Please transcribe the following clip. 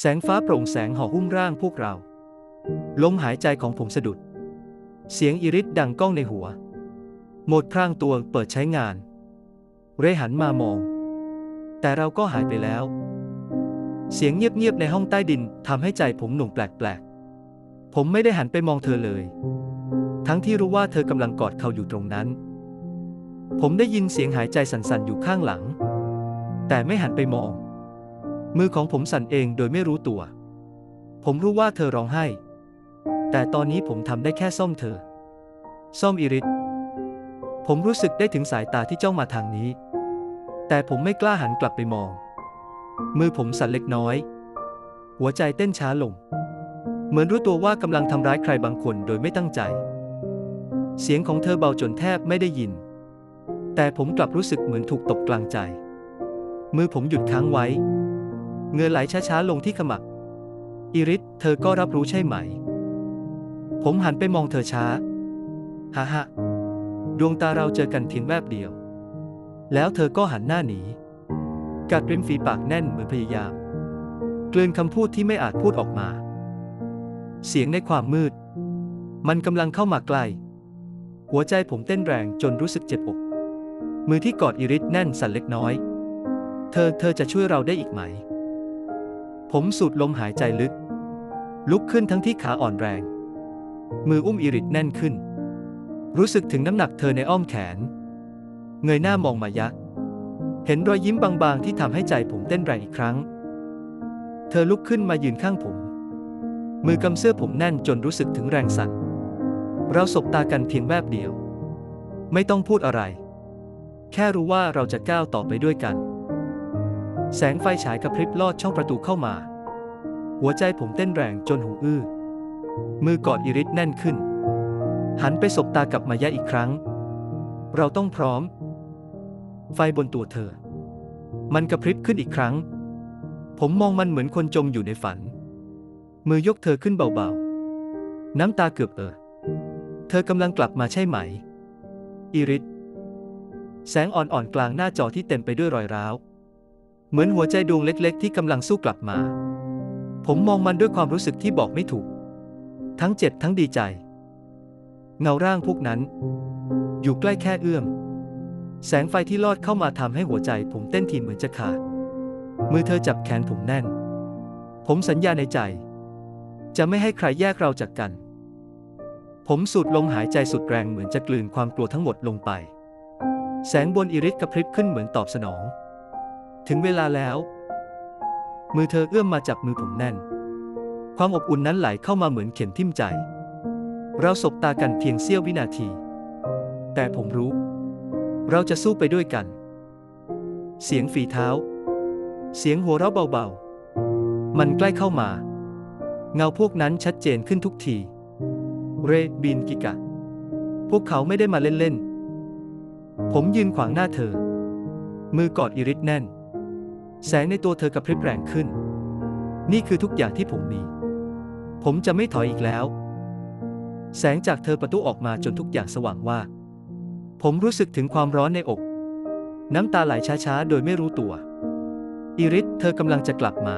แสงฟ้าโปร่งแสงห่อหุ้มร่างพวกเรา ลมหายใจของผมสะดุด เสียงอิริสดังก้องในหัว หมดพร่างตัวเปิดใช้งาน เรหันมามอง แต่เราก็หายไปแล้ว เสียงเงียบๆในห้องใต้ดินทำให้ใจผมหน่วงแปลกๆ ผมไม่ได้หันไปมองเธอเลย ทั้งที่รู้ว่าเธอกำลังกอดเขาอยู่ตรงนั้น ผมได้ยินเสียงหายใจสั่นๆอยู่ข้างหลัง แต่ไม่หันไปมอง มือของผมสั่นเองโดยไม่รู้ตัว ผมรู้ว่าเธอร้องไห้ แต่ตอนนี้ผมทำได้แค่ซ่อมเธอ ซ่อมอิริสผมรู้สึกได้ถึงสายตาที่จ้องมาทางนี้ แต่ผมไม่กล้าหันกลับไปมอง มือผมสั่นเล็กน้อย หัวใจเต้นช้าลง เหมือนรู้ตัวว่ากำลังทำร้ายใครบางคนโดยไม่ตั้งใจ เสียงของเธอเบาจนแทบไม่ได้ยิน แต่ผมกลับรู้สึกเหมือนถูกตบกลางใจ มือผมหยุดค้างไว้ เงือไหลช้าๆลงที่ขมับอิริสเธอก็รับรู้ใช่ไหม ผมหันไปมองเธอช้าฮ่าฮ่าดวงตาเราเจอกันเพียงแวบเดียว แล้วเธอก็หันหน้าหนี กัดริมฝีปากแน่นเหมือนพยายาม เกลือนคำพูดที่ไม่อาจพูดออกมา เสียงในความมืด มันกำลังเข้ามาใกล้ หัวใจผมเต้นแรงจนรู้สึกเจ็บอก มือที่กอดอิริสแน่นสั่นเล็กน้อย เธอเธอจะช่วยเราได้อีกไหม ผมสูดลมหายใจลึก ลุกขึ้นทั้งที่ขาอ่อนแรง มืออุ้มอิริสแน่นขึ้น รู้สึกถึงน้ำหนักเธอในอ้อมแขน เงยหน้ามองมายะเห็นรอยยิ้มบางๆ ที่ทำให้ใจผมเต้นแรงอีกครั้ง เธอลุกขึ้นมายืนข้างผม มือกำเสื้อผมแน่นจนรู้สึกถึงแรงสั่น เราสบตากันเพียงแวบเดียว ไม่ต้องพูดอะไร แค่รู้ว่าเราจะก้าวต่อไปด้วยกัน แสงไฟฉายกระพริบลอดช่องประตูเข้ามา หัวใจผมเต้นแรงจนหูอื้อ มือกอดอิริสแน่นขึ้น หันไปสบตากับมายะอีกครั้ง เราต้องพร้อม ไฟบนตัวเธอ มันกระพริบขึ้นอีกครั้ง ผมมองมันเหมือนคนจมอยู่ในฝัน มือยกเธอขึ้นเบาๆ น้ำตาเกือบเออ เธอกำลังกลับมาใช่ไหม อิริสแสงอ่อนๆกลางหน้าจอที่เต็มไปด้วยรอยร้าว เหมือนหัวใจดวงเล็กๆ ที่กำลังสู้กลับมา ผมมองมันด้วยความรู้สึกที่บอกไม่ถูก ทั้งเจ็บทั้งดีใจ เงาร่างพวกนั้น อยู่ใกล้แค่เอื้อม แสงไฟที่ลอดเข้ามาทำให้หัวใจ ผมเต้นทีเหมือนจะขาด มือเธอจับแขนผมแน่น ผมสัญญาในใจ จะไม่ให้ใครแยกเราจากกัน ผมสูดลมหายใจสุดแรงเหมือนจะกลืนความกลัวทั้งหมดลงไป แสงบนอิริสกระพริบขึ้นเหมือนตอบสนอง ถึงเวลาแล้ว มือเธอเอื้อมมาจับมือผมแน่น ความอบอุ่นนั้นไหลเข้ามาเหมือนเข็มทิ่มใจ เราสบตากันเพียงเสี้ยววินาที แต่ผมรู้ เราจะสู้ไปด้วยกัน เสียงฝีเท้า เสียงหัวเราะเบาๆ มันใกล้เข้ามา เงาพวกนั้นชัดเจนขึ้นทุกที เรบินกิกะ พวกเขาไม่ได้มาเล่นๆ ผมยืนขวางหน้าเธอ มือกอดอิริสแน่น แสงในตัวเธอกระพริบแรงขึ้น นี่คือทุกอย่างที่ผมมี ผมจะไม่ถอยอีกแล้ว แสงจากเธอประตูออกมาจนทุกอย่างสว่างว่า ผมรู้สึกถึงความร้อนในอก น้ำตาไหลช้าๆ โดยไม่รู้ตัว อิริสเธอกำลังจะกลับมา